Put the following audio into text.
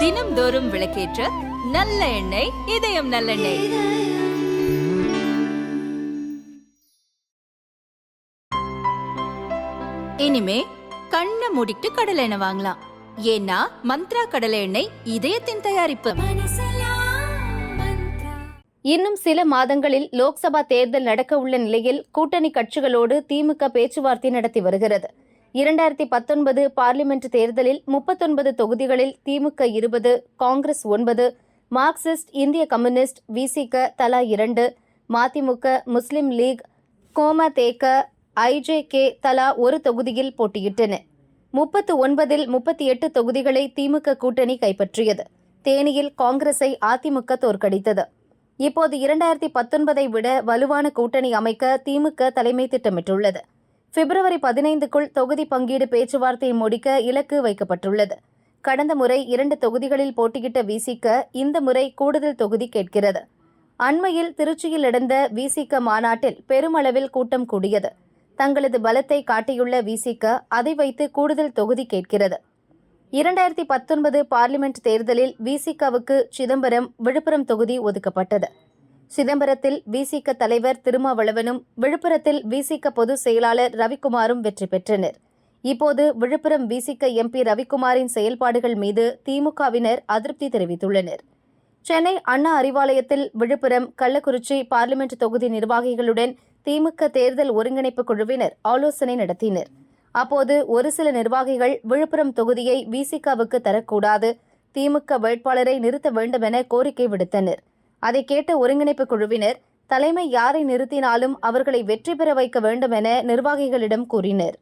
தினம்தோறும் விளக்கேற்ற நல்ல எண்ணெய் இதயம் நல்லெண்ணெய். இனிமே கண்ணை மூடிட்டு கடலை எண்ணெய் வாங்கலாம். ஏன்னா மந்த்ரா கடலை எண்ணெய் இதயத்தின் தயாரிப்பு. இன்னும் சில மாதங்களில் லோக்சபா தேர்தல் நடக்க உள்ள நிலையில் கூட்டணி கட்சிகளோடு திமுக பேச்சுவார்த்தை நடத்தி வருகிறது. இரண்டாயிரத்தி பத்தொன்பது பார்லிமெண்ட் தேர்தலில் முப்பத்தொன்பது தொகுதிகளில் திமுக இருபது காங்கிரஸ் ஒன்பது மார்க்சிஸ்ட் இந்திய கம்யூனிஸ்ட் விசிக தலா இரண்டு மதிமுக முஸ்லிம் லீக் கோமதேக ஐஜேகே தலா ஒரு தொகுதியில் போட்டியிட்டன. முப்பத்து ஒன்பதில் முப்பத்தி எட்டு தொகுதிகளை திமுக கூட்டணி கைப்பற்றியது. தேனியில் காங்கிரஸை அதிமுக தோற்கடித்தது. இப்போது இரண்டாயிரத்தி பத்தொன்பதை விட வலுவான கூட்டணி அமைக்க திமுக தலைமை திட்டமிட்டுள்ளது. பிப்ரவரி பதினைந்துக்குள் தொகுதி பங்கீடு பேச்சுவார்த்தை முடிக்க இலக்கு வைக்கப்பட்டுள்ளது. கடந்த முறை இரண்டு தொகுதிகளில் போட்டியிட்ட விசிக இந்த முறை கூடுதல் தொகுதி கேட்கிறது. அண்மையில் திருச்சியில் நடந்த விசிக மாநாட்டில் பெருமளவில் கூட்டம் கூடியது. தங்களது பலத்தை காட்டியுள்ள விசிக அதை வைத்து கூடுதல் தொகுதி கேட்கிறது. இரண்டாயிரத்தி பத்தொன்பது பார்லிமெண்ட் தேர்தலில் விசிகவுக்கு சிதம்பரம் விழுப்புரம் தொகுதி ஒதுக்கப்பட்டது. சிதம்பரத்தில் விசிக தலைவர் திருமாவளவனும் விழுப்புரத்தில் விசிக பொதுச் செயலாளர் ரவிக்குமாரும் வெற்றி பெற்றனர். இப்போது விழுப்புரம் விசிக எம்பி ரவிக்குமாரின் செயல்பாடுகள் மீது திமுகவினர் அதிருப்தி தெரிவித்துள்ளனர். சென்னை அண்ணா அறிவாலயத்தில் விழுப்புரம் கள்ளக்குறிச்சி பார்லிமெண்ட் தொகுதி நிர்வாகிகளுடன் திமுக தேர்தல் ஒருங்கிணைப்பு குழுவினர் ஆலோசனை நடத்தினர். அப்போது ஒரு சில நிர்வாகிகள் விழுப்புரம் தொகுதியை விசிகாவுக்கு தரக்கூடாது திமுக வேட்பாளரை நிறுத்த வேண்டும் என கோரிக்கை விடுத்தனர். அதை கேட்ட ஒருங்கிணைப்பு குழுவினர் தலைமை யாரை நிறுத்தினாலும் அவர்களை வெற்றி பெற வைக்க வேண்டும் என நிர்வாகிகளிடம் கூறினர்.